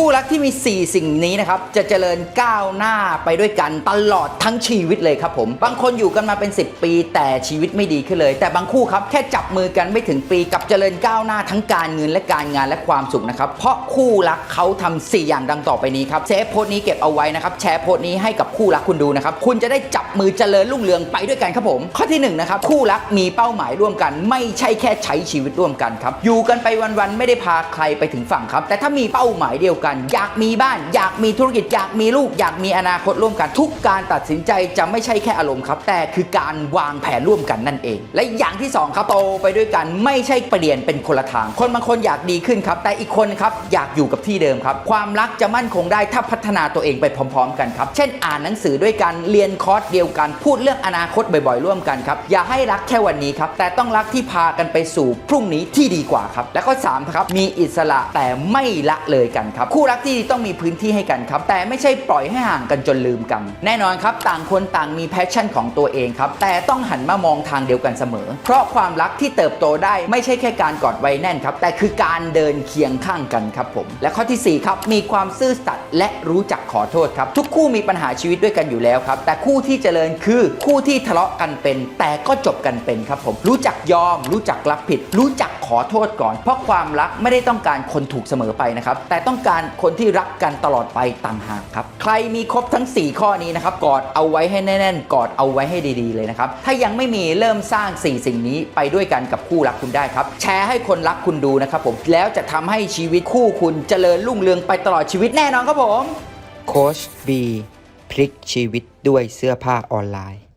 คู่รักที่มี 4 สิ่งนี้นะครับจะเจริญก้าวหน้าไปด้วยกันตลอดทั้งชีวิตเลยครับผมบางคนอยู่กันมาเป็น 10 ปี แต่ชีวิตไม่ดีขึ้นเลย แต่บางคู่ครับแค่จับมือกันไม่ถึงปีกับเจริญก้าวหน้าทั้งการเงินและการงานและความสุขนะครับเพราะคู่รักเขาทำ4อย่างดังต่อไปนี้ครับเซฟโพสต์นี้เก็บเอาไว้นะครับแชร์โพสต์นี้ให้กับคู่รักคุณดูนะครับคุณจะได้จับมือเจริญรุ่งเรืองไปด้วยกันครับผม ข้อที่หนึ่งนะครับคู่รักมีเป้าหมายร่วมกัน ไม่ใช่แค่ใช้ชีวิตร่วมกันครับอยู่กันไปวันๆไม่ได้พาใครไปถึงฝั่งครับ แต่ถ้ามีเป้าหมายเดียวกันอยากมีบ้าน อยากมีธุรกิจ อยากมีลูก อยากมีอนาคตร่วมกัน ทุกการตัดสินใจจะไม่ใช่แค่อารมณ์ครับ แต่คือการวางแผนร่วมกันนั่นเอง และอย่างที่สองครับโตไปด้วยกันไม่ใช่เปลี่ยนเป็นคนละทาง คนบางคนอยากดีขึ้นครับแต่อีกคนครับอยากอยู่กับที่เดิมครับ ความรักจะมั่นคงได้ถ้าพัฒนาตัวเองไปพร้อม ๆ กันครับ เช่นอ่านหนังสือด้วยกันเรียนคอร์สเดียวกัน พูดเรื่องอนาคตบ่อยๆ ร่วมกันครับอย่าให้รักแค่วันนี้ครับแต่ต้องรักที่พากันไปสู่พรุ่งนี้ที่ดีกว่าครับและข้อสามครับมีอิสระแต่ไม่ละเลยกันครับคู่รักที่ดีต้องมีพื้นที่ให้กันครับ แต่ไม่ใช่ปล่อยให้ห่างกันจนลืมกัน แน่นอนครับ ต่างคนต่างมีแพชชั่นของตัวเองครับ แต่ต้องหันมามองทางเดียวกันเสมอ เพราะความรักที่เติบโตได้ไม่ใช่แค่การกอดไว้แน่นครับ แต่คือการเดินเคียงข้างกันครับผม และข้อที่สี่ครับ มีความซื่อสัตย์และรู้จักขอโทษครับ ทุกคู่มีปัญหาชีวิตด้วยกันอยู่แล้วครับ แต่คู่ที่เจริญคือคู่ที่ทะเลาะกันเป็น แต่ก็จบกันเป็นครับผม รู้จักยอม รู้จักรับผิด รู้จัก ขอโทษก่อน เพราะความรักไม่ได้ต้องการคนถูกเสมอไปนะครับ แต่ต้องการคนที่รักกันตลอดไปต่างหากครับ ใครมีครบทั้ง 4 ข้อนี้นะครับ กอดเอาไว้ให้แน่นๆ กอดเอาไว้ให้ดีๆ เลยนะครับ ถ้ายังไม่มีเริ่มสร้าง 4 สิ่งนี้ไปด้วยกันกับคู่รักคุณได้ครับ แชร์ให้คนรักคุณดูนะครับผม แล้วจะทำให้ชีวิตคู่คุณเจริญรุ่งเรืองไปตลอดชีวิตแน่นอนครับผม โคชบีพลิกชีวิตด้วยเสื้อผ้าออนไลน์